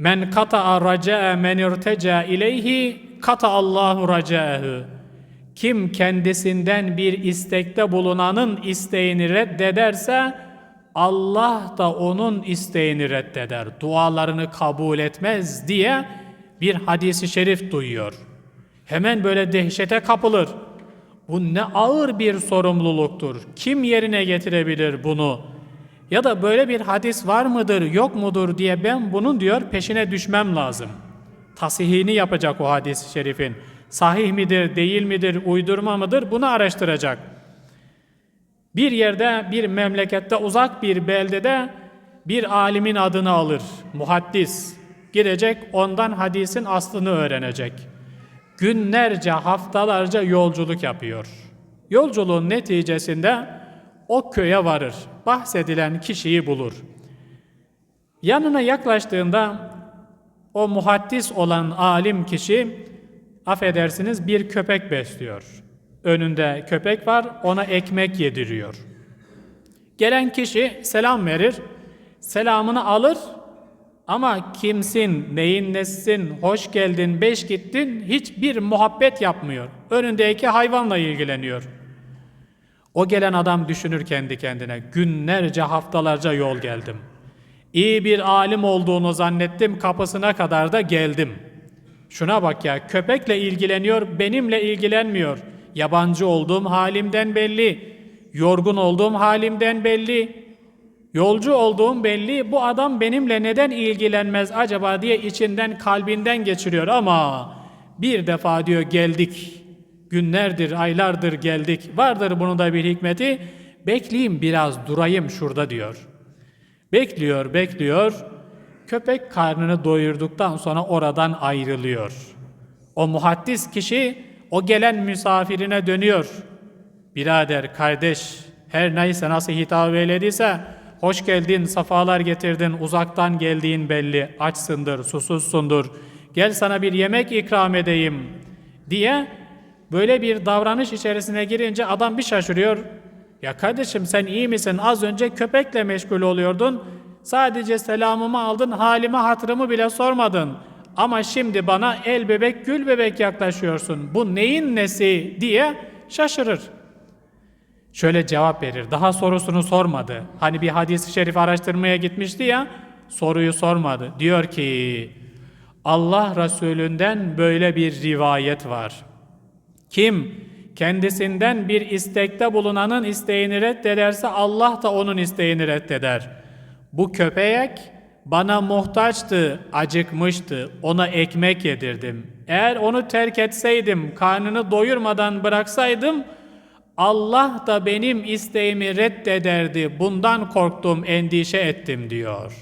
Men kata'a raca'a men irteca ileyhi kata Allahu raca'ehu. Kim kendisinden bir istekte bulunanın isteğini reddederse Allah da onun isteğini reddeder. Dualarını kabul etmez diye bir hadisi şerif duyuyor. Hemen böyle dehşete kapılır. Bu ne ağır bir sorumluluktur. Kim yerine getirebilir bunu? Ya da böyle bir hadis var mıdır, yok mudur diye ben bunun diyor peşine düşmem lazım. Tasihini yapacak o hadis-i şerifin. Sahih midir, değil midir, uydurma mıdır bunu araştıracak. Bir yerde, bir memlekette, uzak bir beldede bir alimin adını alır, muhaddis. Gidecek, ondan hadisin aslını öğrenecek. Günlerce, haftalarca yolculuk yapıyor. Yolculuğun neticesinde o köye varır. Bahsedilen kişiyi bulur. Yanına yaklaştığında o muhaddis olan alim kişi affedersiniz bir köpek besliyor. Önünde köpek var, ona ekmek yediriyor. Gelen kişi selam verir, selamını alır ama kimsin, neyin nesisin, hoş geldin, beş gittin hiçbir muhabbet yapmıyor. Önündeki hayvanla ilgileniyor. O gelen adam düşünür kendi kendine, günlerce haftalarca yol geldim. İyi bir alim olduğunu zannettim, kapısına kadar da geldim. Şuna bak ya, köpekle ilgileniyor, benimle ilgilenmiyor. Yabancı olduğum halimden belli, yorgun olduğum halimden belli, yolcu olduğum belli. Bu adam benimle neden ilgilenmez acaba diye içinden, kalbinden geçiriyor ama bir defa diyor geldik. Günlerdir, aylardır geldik. Vardır bunun da bir hikmeti. Bekleyeyim biraz durayım şurada diyor. Bekliyor, bekliyor. Köpek karnını doyurduktan sonra oradan ayrılıyor. O muhaddis kişi o gelen misafirine dönüyor. Birader, kardeş, her neyse nasıl hitap eylediyse hoş geldin, safalar getirdin, uzaktan geldiğin belli, açsındır, susuzsundur. Gel sana bir yemek ikram edeyim diye böyle bir davranış içerisine girince adam bir şaşırıyor. Ya kardeşim sen iyi misin? Az önce köpekle meşgul oluyordun. Sadece selamımı aldın, halimi hatırımı bile sormadın. Ama şimdi bana el bebek gül bebek yaklaşıyorsun. Bu neyin nesi diye şaşırır. Şöyle cevap verir. Daha sorusunu sormadı. Hani bir hadis-i şerif araştırmaya gitmişti ya, soruyu sormadı. Diyor ki, Allah Resulünden böyle bir rivayet var. Kim kendisinden bir istekte bulunanın isteğini reddederse Allah da onun isteğini reddeder. Bu köpek bana muhtaçtı, acıkmıştı. Ona ekmek yedirdim. Eğer onu terk etseydim, karnını doyurmadan bıraksaydım, Allah da benim isteğimi reddederdi. Bundan korktum, endişe ettim diyor.